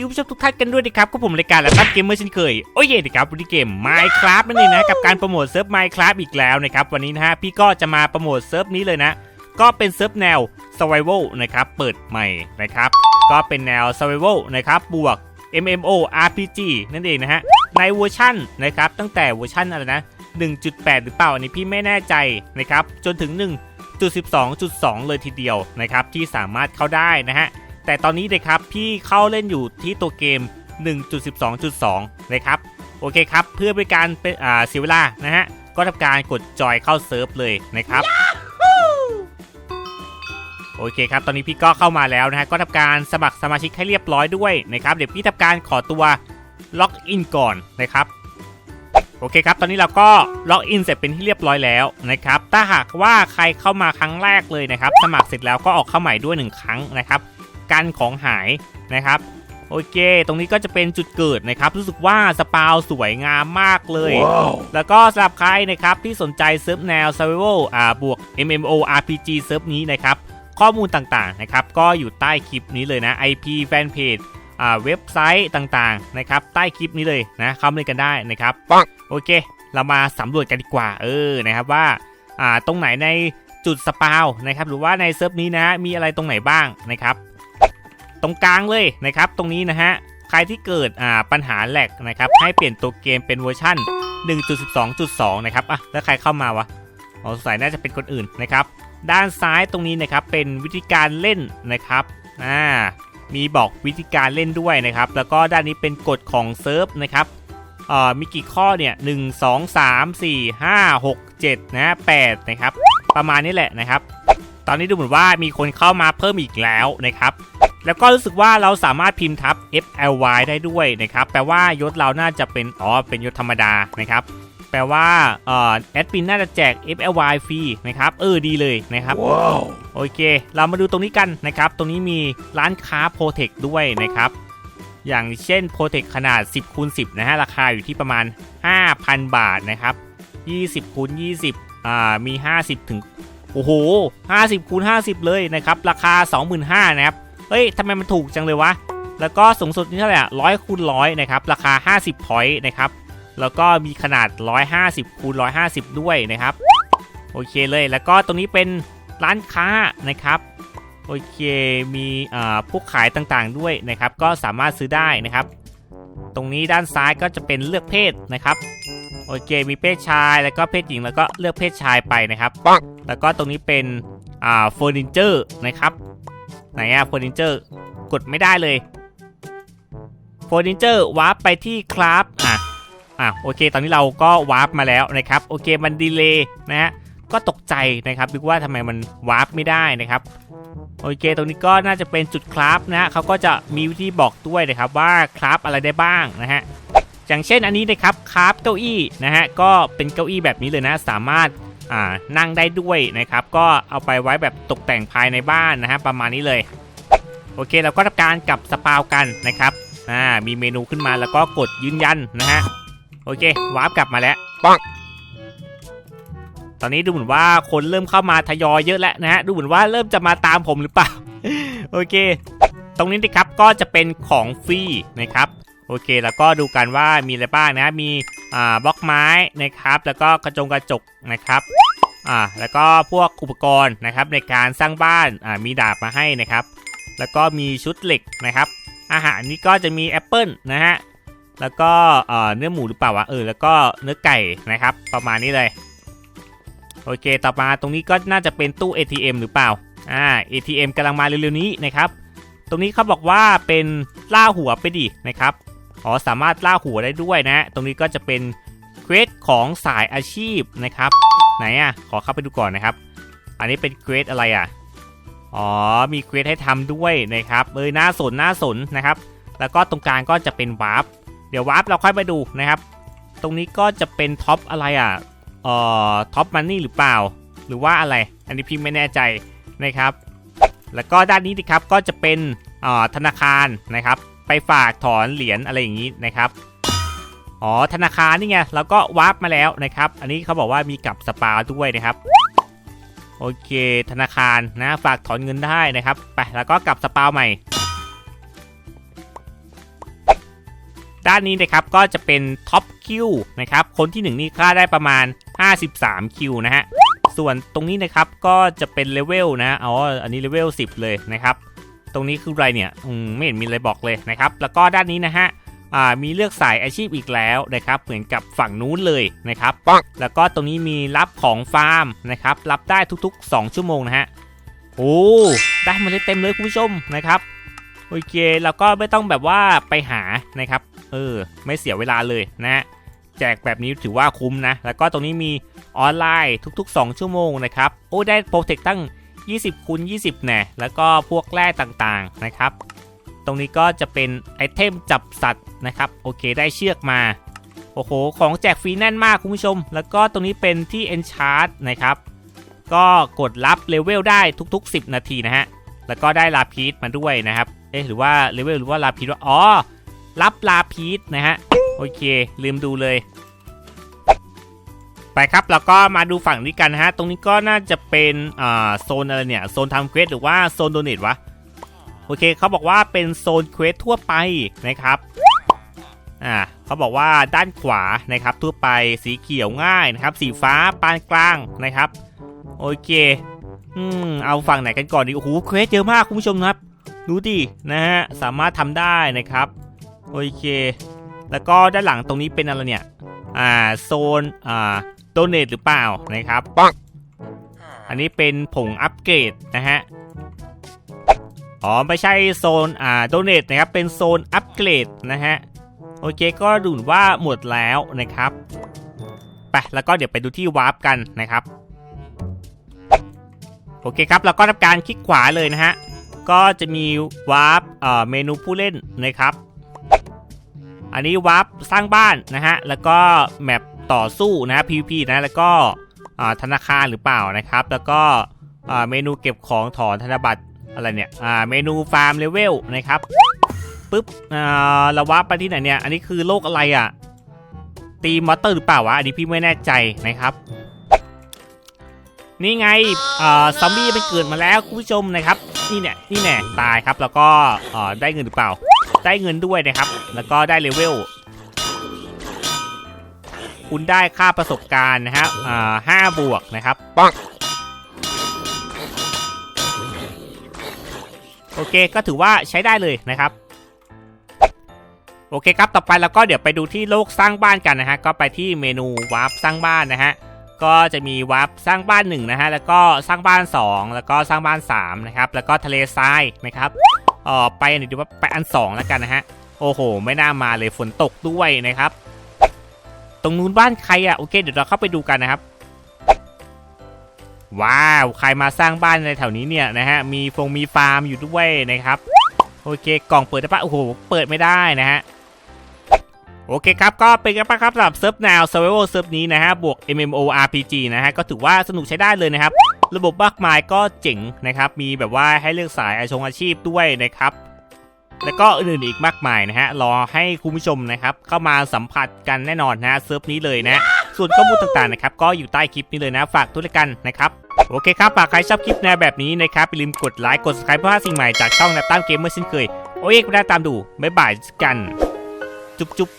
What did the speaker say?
ดีผู้ชมทุกท่านกันด้วยนะครับก็ผมรายการและตั้เกมเมอร์เช่นเคย โอ้ยเด็กครับวันนี้เกม Minecraft นั่นเองนะกับการโปรโมทเซิร์ฟ Minecraft อีกแล้วนะครับวันนี้นะฮะพี่ก็จะมาโปรโมทเซิร์ฟนี้เลยนะ ก็เป็นเซิร์ฟแนว Survival นะครับเปิดใหม่นะครับก็เป็นแนว Survival นะครับบวก MMO RPG นั่นเองนะฮะในเวอร์ชั่นนะครับตั้งแต่เวอร์ชั่นอะไรนะ 1.8 หรือเปล่าอันนี้พี่ไม่แน่ใจนะครับจนถึง 1.12.2 เลยทีเดียวนะครับที่สามารถเข้าได้นะฮะ แต่ตอนนี้นะครับพี่เข้าเล่นอยู่ที่ตัวเกม 1.12.2 นะครับ โอเคครับ เพื่อเป็นการเป็นอ่าเสียเวลานะฮะ ก็ทำการกดจอยเข้าเซิร์ฟเลยนะครับ โอเคครับ ตอนนี้พี่ก็เข้ามาแล้วนะฮะ ก็ทำการสมัครสมาชิกให้เรียบร้อยด้วยนะครับ เดี๋ยวพี่ทำการขอตัวล็อกอินก่อนนะครับโอเคครับ ตอนนี้เราก็ล็อกอินเสร็จเป็นที่เรียบร้อยแล้วนะครับ ถ้าหากว่าใครเข้ามาครั้งแรกเลยนะครับ สมัครเสร็จแล้วก็ออกเข้าใหม่ด้วยหนึ่งครั้งนะครับ กันของหายนะครับโอเค ตรงนี้ก็จะเป็นจุดเกิดนะครับ รู้สึกว่าสปาวสวยงามมากเลยแล้วก็สำหรับใครนะครับที่สนใจเซิร์ฟแนว Survival อ่าบวก MMO RPG เซิร์ฟนี้นะครับ ข้อมูลต่างๆนะครับ ก็อยู่ใต้คลิปนี้เลยนะ IP Fanpage อ่าเว็บไซต์ต่างๆนะครับ ใต้คลิปนี้เลยนะเข้ามาเล่นกันได้นะครับปังโอเค เรามาสำรวจกันดีกว่า เออ นะครับว่า อ่า ตรงไหนในจุดสปาวนะครับ หรือว่าในเซิร์ฟนี้นะ มีอะไรตรงไหนบ้างนะครับ ตรงกลางเลยนะครับ ตรงนี้นะฮะ ใครที่เกิดอ่าปัญหาแหลกนะครับ ให้เปลี่ยนตัวเกมเป็นเวอร์ชั่น 1.12.2 นะครับ อะ แล้วใครเข้ามาวะอ๋อสงสัยน่าจะเป็นคนอื่นนะครับ ด้านซ้ายตรงนี้นะครับ เป็นวิธีการเล่นนะครับ อ่า มีบอกวิธีการเล่นด้วยนะครับ แล้วก็ด้านนี้เป็นกฎของเซิร์ฟนะครับเอ่อมีกี่ข้อเนี่ยหนึ่งสองสามสี่ห้าหกเจ็ดนะแปดนะครับ ประมาณนี้แหละนะครับ ตอนนี้ดูเหมือนว่ามีคนเข้ามาเพิ่มอีกแล้วนะครับแล้วก็รู้สึกว่าเราสามารถพิมพ์ทับ FLY ได้ด้วยนะครับ แปลว่ายศเราน่าจะเป็น อ๋อ เป็นยศธรรมดานะครับ แปลว่าเอ่อแอดมินน่าจะแจก FLY ฟรีนะครับ เออ ดีเลยนะครับว้าวโอเค เรามาดูตรงนี้กันนะครับ ตรงนี้มีร้านค้าโปรเทคด้วยนะครับ อย่างเช่นโปรเทคขนาด 10คูณ10 นะฮะ ราคาอยู่ที่ประมาณ 5,000 บาทนะครับ 20คูณ20 อ่า มี 50ถึง โอ้โห 50คูณ50 เลยนะครับ ราคา 25,000นะครับ เฮ้ยทำไมมันถูกจังเลยวะ แล้วก็สูงสุดนี่เท่าไหร่อะร้อยคูณร้อยนะครับ ราคา 50 point นะครับ แล้วก็มีขนาด 150คูณ150 ด้วยนะครับ โอเคเลย แล้วก็ตรงนี้เป็นร้านค้านะครับ โอเค มีอ่าพวกขายต่างๆด้วยนะครับ ก็สามารถซื้อได้นะครับ ตรงนี้ด้านซ้ายก็จะเป็นเลือกเพศนะครับ โอเค มีเพศชายแล้วก็เพศหญิงแล้วก็เลือกเพศชายไปนะครับปังแล้วก็ตรงนี้เป็นอ่าเฟอร์นิเจอร์นะครับไหนอะเฟอร์นิเจอร์กดไม่ได้เลยเฟอร์นิเจอร์วาร์ปไปที่คราฟอะอะโอเค ตอนนี้เราก็วาร์ปมาแล้วนะครับโอเคมันดีเลย์นะฮะก็ตกใจนะครับดูว่าทำไมมันวาร์ปไม่ได้นะครับ โอเค ตรงนี้ก็น่าจะเป็นจุดคราฟนะฮะเขาก็จะมีวิธีบอกด้วยนะครับว่าคราฟอะไรได้บ้างนะฮะอย่างเช่นอันนี้นะครับคราฟเก้าอี้นะฮะก็เป็นเก้าอี้แบบนี้เลยนะสามารถอ่านั่งได้ด้วยนะครับก็เอาไปไว้แบบตกแต่งภายในบ้านนะฮะประมาณนี้เลย โอเคเราก็ทำการกลับสปาวกันนะครับอ่ามีเมนูขึ้นมาแล้วก็กดยืนยันนะฮะโอเควาร์ปกลับมาแล้วปัง ตอนนี้ดูเหมือนว่าคนเริ่มเข้ามาทยอยเยอะแล้วนะฮะดูเหมือนว่าเริ่มจะมาตามผมหรือเปล่า โอเค ตรงนี้นะครับก็จะเป็นของฟรีนะครับโอเค แล้วก็ดูกันว่ามีอะไรบ้างนะ มีอ่าบล็อกไม้นะครับ แล้วก็กระจงกระจกนะครับอ่าแล้วก็พวกอุปกรณ์นะครับในการสร้างบ้านอ่ามีดาบมาให้นะครับ แล้วก็มีชุดเหล็กนะครับ อาหารนี้ก็จะมีแอปเปิลนะฮะแล้วก็เอ่อเนื้อหมูหรือเปล่าวะเออแล้วก็เนื้อไก่นะครับ ประมาณนี้เลย โอเค ต่อมาตรงนี้ก็น่าจะเป็นตู้ ATM หรือเปล่า อ่า ATM กำลังมาเร็วๆนี้นะครับ ตรงนี้เขาบอกว่าเป็นล่าหัวไปดินะครับ อ๋อ สามารถล่าหัวได้ด้วยนะ ตรงนี้ก็จะเป็นเควสของสายอาชีพนะครับ ไหนอะ ขอเข้าไปดูก่อนนะครับ อันนี้เป็นเควสอะไรอะ อ๋อ มีเควสให้ทำด้วยนะครับเออน่าสนน่าสนนะครับ แล้วก็ตรงกลางก็จะเป็นวาร์ป เดี๋ยววาร์ปเราค่อยไปดูนะครับ ตรงนี้ก็จะเป็นท็อปอะไรอะ เอ่อท็อปมันนี่หรือเปล่า หรือว่าอะไร อันนี้พี่ไม่แน่ใจนะครับ แล้วก็ด้านนี้นะครับก็จะเป็นเอ่อธนาคารนะครับ ไปฝากถอนเหรียญอะไรอย่างนี้นะครับอ๋อธนาคารนี่ไงแล้วก็วาร์ปมาแล้วนะครับ อันนี้เขาบอกว่ามีกับสปาด้วยนะครับโอเคธนาคารนะฝากถอนเงินได้นะครับไปแล้วก็กลับสปาใหม่ ด้านนี้นะครับก็จะเป็นท็อปคิวนะครับคนที่ 1 นี่ค่าได้ประมาณ 53 คิวนะฮะ ส่วนตรงนี้นะครับก็จะเป็นเลเวลนะอ๋ออันนี้เลเวล10 เลยนะครับ ตรงนี้คืออะไรเนี่ยอืมไม่เห็นมีอะไรบอกเลยนะครับ แล้วก็ด้านนี้นะฮะอ่ามีเลือกสายอาชีพอีกแล้วนะครับ เหมือนกับฝั่งนู้นเลยนะครับปังแล้วก็ตรงนี้มีรับของฟาร์มนะครับ รับได้ทุกๆ 2 ชั่วโมงนะฮะ โอ้ ได้มาเลยเต็มเลยคุณผู้ชมนะครับ โอเค แล้วก็ไม่ต้องแบบว่าไปหานะครับ เออ ไม่เสียเวลาเลยนะฮะ แจกแบบนี้ถือว่าคุ้มนะ แล้วก็ตรงนี้มีออนไลน์ทุกๆ 2 ชั่วโมงนะครับ โอ้ได้โปรเทคตั้ง 20คูณ20แน่แล้วก็พวกแร่ต่างๆนะครับ ตรงนี้ก็จะเป็นไอเทมจับสัตว์นะครับ โอเคได้เชือกมา โอ้โห ของแจกฟรีแน่นมากคุณผู้ชม แล้วก็ตรงนี้เป็นที่ Enchant นะครับ ก็กดรับเลเวลได้ทุก ๆ 10 นาทีนะฮะ แล้วก็ได้ลาพีทมาด้วยนะครับ เอ๊ะหรือว่าเลเวลหรือว่าลาพีทว่า อ๋อ รับลาพีทนะฮะ โอเค ลืมดูเลย ไปครับแล้วก็มาดูฝั่งนี้กันนะฮะ ตรงนี้ก็น่าจะเป็นอ่าโซนอะไรเนี่ย โซนทำเควสหรือว่าโซนโดเนทวะ โอเคเขาบอกว่าเป็นโซนเควสทั่วไปนะครับอ่าเขาบอกว่าด้านขวานะครับทั่วไปสีเขียวง่ายนะครับ สีฟ้าปานกลางนะครับ โอเคอืมเอาฝั่งไหนกันก่อนดีโอ้โหเควสเยอะมากคุณผู้ชมครับ ดูดินะฮะสามารถทำได้นะครับ โอเค แล้วก็ด้านหลังตรงนี้เป็นอะไรเนี่ย อ่าโซน อ่าโดเนทหรือเปล่านะครับปังอันนี้เป็นผงอัปเกรดนะฮะ อ๋อไม่ใช่โซน อ่าโดเนทนะครับ เป็นโซนอัปเกรดนะฮะ โอเคก็ดูเหมือนว่าหมดแล้วนะครับไปแล้วก็เดี๋ยวไปดูที่วาร์ปกันนะครับ โอเคครับเราก็ทำการคลิกขวาเลยนะฮะ ก็จะมีวาร์ปเอ่อเมนูผู้เล่นนะครับ อันนี้วาร์ปสร้างบ้านนะฮะ แล้วก็แมปต่อสู้นะ PVP นะ แล้วก็ธนาคารหรือเปล่านะครับ แล้วก็เมนูเก็บของถอนธนบัตรอะไรเนี่ยเมนูฟาร์มเลเวลนะครับปุ๊บเราวาร์ปไปที่ไหนเนี่ย อันนี้คือโลกอะไรอะ่ะตีมอเตอร์หรือเปล่าวะ อันนี้พี่ไม่แน่ใจนะครับ นี่ไงซอมบี้มันเกิดมาแล้วคุณผู้ชมนะครับ นี่เนี่ยนี่แน่ตายครับแล้วก็ได้เงินหรือเปล่า ได้เงินด้วยนะครับ แล้วก็ได้เลเวล คุณได้ค่าประสบการณ์นะฮะอ่าห้าบวกนะครับปังโอเคก็ถือว่าใช้ได้เลยนะครับโอเคครับ ต่อไปเราก็เดี๋ยวไปดูที่โลกสร้างบ้านกันนะฮะ ก็ไปที่เมนูวาร์ปสร้างบ้านนะฮะ ก็จะมีวาร์ปสร้างบ้าน1นะฮะ แล้วก็สร้างบ้าน 2 แล้วก็สร้างบ้าน3นะครับ แล้วก็ทะเลทรายนะครับเอ่อไปอันนี้ดูว่าไปอัน2แล้วกันนะฮะ โอ้โห ไม่น่ามาเลยฝนตกด้วยนะครับ ตรงนู้นบ้านใครอะโอเค เดี๋ยวเราเข้าไปดูกันนะครับ ว้าวใครมาสร้างบ้านในแถวนี้เนี่ยนะฮะมีฟงมีฟาร์มอยู่ด้วยนะครับ โอเคกล่องเปิดได้ปะโอ้โหเปิดไม่ได้นะฮะโอเคครับ ก็เป็นกันปะครับสำหรับเซิร์ฟแนว survival เซิร์ฟนี้นะฮะบวก MMORPG นะฮะก็ถือว่าสนุกใช้ได้เลยนะครับ ระบบมากมายก็เจ๋งนะครับ มีแบบว่าให้เลือกสายอาชงอาชีพด้วยนะครับแล้วก็อื่นๆอีกมากมายนะฮะ รอให้คุณผู้ชมนะครับ เข้ามาสัมผัสกันแน่นอนนะฮะเซิร์ฟนี้เลยนะ ส่วนข้อมูลต่างๆนะครับ ก็อยู่ใต้คลิปนี้เลยนะ ฝากทุกท่านกันนะครับ โอเคครับหากใครชอบคลิปแนวแบบนี้นะครับอย่าลืมกดไลค์ กด subscribe เพื่อพลาสิ่งใหม่จากช่องแนวตั้มเกมเมอร์เช่นเคย โอ้ยกูได้ตามดู บ๊ายบายกัน จุ๊บจุ๊บ